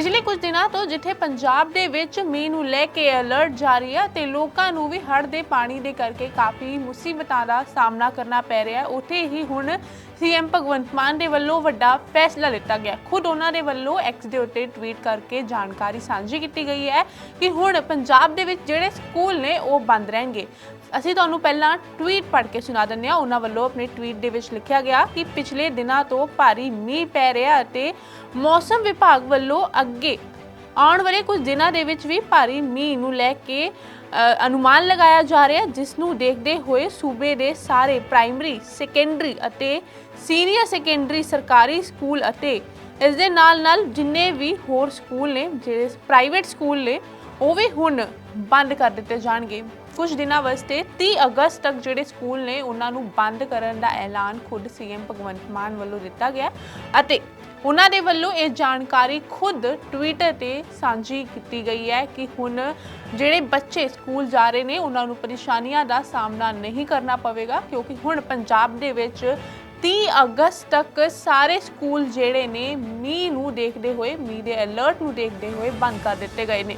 ਪਿਛਲੇ ਕੁਝ ਦਿਨਾਂ ਤੋਂ ਜਿੱਥੇ ਪੰਜਾਬ ਦੇ ਵਿੱਚ ਮੀਂਹ ਨੂੰ ਲੈ ਕੇ ਅਲਰਟ ਜਾਰੀ ਹੈ ਤੇ ਲੋਕਾਂ ਨੂੰ ਵੀ ਹੜ੍ਹ ਦੇ ਪਾਣੀ ਦੇ ਕਰਕੇ ਕਾਫੀ ਮੁਸੀਬਤਾਂ ਦਾ ਸਾਹਮਣਾ ਕਰਨਾ ਪੈ ਰਿਹਾ ਹੈ ਉੱਥੇ ਹੀ ਹੁਣ ਸੀਐਮ ਭਗਵੰਤ ਮਾਨ ਦੇ ਵੱਲੋਂ ਵੱਡਾ ਫੈਸਲਾ ਲਿੱਤਾ ਗਿਆ। ਖੁਦ ਉਹਨਾਂ ਦੇ ਵੱਲੋਂ ਐਕਸ ਦੇ ਉੱਤੇ ਟਵੀਟ ਕਰਕੇ ਜਾਣਕਾਰੀ ਸਾਂਝੀ ਕੀਤੀ ਗਈ ਹੈ ਕਿ ਹੁਣ ਪੰਜਾਬ ਦੇ ਵਿੱਚ ਜਿਹੜੇ ਸਕੂਲ ਨੇ ਉਹ ਬੰਦ ਰਹਿਣਗੇ। ਅਸੀਂ ਤੁਹਾਨੂੰ ਪਹਿਲਾਂ ਟਵੀਟ ਪੜ੍ਹ ਕੇ ਸੁਣਾ ਦਿੰਦੇ ਹਾਂ। ਉਹਨਾਂ ਵੱਲੋਂ ਆਪਣੇ ਟਵੀਟ ਦੇ ਵਿੱਚ ਲਿਖਿਆ ਗਿਆ ਕਿ ਪਿਛਲੇ ਦਿਨਾਂ ਤੋਂ ਭਾਰੀ ਮੀਂਹ ਪੈ ਰਿਹਾ ਅਤੇ ਮੌਸਮ ਵਿਭਾਗ ਵੱਲੋਂ ਅੱਗੇ ਆਉਣ ਵਾਲੇ ਕੁਝ ਦਿਨਾਂ ਦੇ ਵਿੱਚ ਵੀ ਭਾਰੀ ਮੀਂਹ ਨੂੰ ਲੈ ਕੇ ਅਨੁਮਾਨ ਲਗਾਇਆ ਜਾ ਰਿਹਾ ਜਿਸ ਨੂੰ ਦੇਖਦੇ ਹੋਏ ਸੂਬੇ ਦੇ ਸਾਰੇ ਪ੍ਰਾਇਮਰੀ, ਸੈਕੰਡਰੀ ਅਤੇ ਸੀਨੀਅਰ ਸੈਕੰਡਰੀ ਸਰਕਾਰੀ ਸਕੂਲ ਅਤੇ ਇਸ ਦੇ ਨਾਲ ਨਾਲ ਜਿੰਨੇ ਵੀ ਹੋਰ ਸਕੂਲ ਨੇ, ਜਿਹੜੇ ਪ੍ਰਾਈਵੇਟ ਸਕੂਲ ਨੇ, ਉਹ ਵੀ ਹੁਣ ਬੰਦ ਕਰ ਦਿੱਤੇ ਜਾਣਗੇ। ਕੁਝ ਦਿਨਾਂ ਵਾਸਤੇ 30 ਅਗਸਤ ਤੱਕ ਜਿਹੜੇ ਸਕੂਲ ਨੇ, ਉਹਨਾਂ ਨੂੰ ਬੰਦ ਕਰਨ ਦਾ ਐਲਾਨ ਖੁਦ ਸੀਐਮ ਭਗਵੰਤ ਮਾਨ ਵੱਲੋਂ ਦਿੱਤਾ ਗਿਆ ਅਤੇ ਉਹਨਾਂ ਦੇ ਵੱਲੋਂ ਇਹ ਜਾਣਕਾਰੀ ਖੁਦ ਟਵਿੱਟਰ ਤੇ ਸਾਂਝੀ ਕੀਤੀ ਗਈ ਹੈ ਕਿ ਹੁਣ ਜਿਹੜੇ ਬੱਚੇ ਸਕੂਲ ਜਾ ਰਹੇ ਨੇ, ਉਹਨਾਂ ਨੂੰ ਪਰੇਸ਼ਾਨੀਆਂ ਦਾ ਸਾਹਮਣਾ ਨਹੀਂ ਕਰਨਾ ਪਵੇਗਾ, ਕਿਉਂਕਿ ਹੁਣ ਪੰਜਾਬ ਦੇ ਵਿੱਚ 30 ਅਗਸਤ ਤੱਕ ਸਾਰੇ ਸਕੂਲ ਜਿਹੜੇ ਨੇ, ਮੀਂਹ ਨੂੰ ਦੇਖਦੇ ਹੋਏ, ਮੀਂਹ ਦੇ ਅਲਰਟ ਨੂੰ ਦੇਖਦੇ ਹੋਏ ਬੰਦ ਕਰ ਦਿੱਤੇ ਗਏ ਨੇ।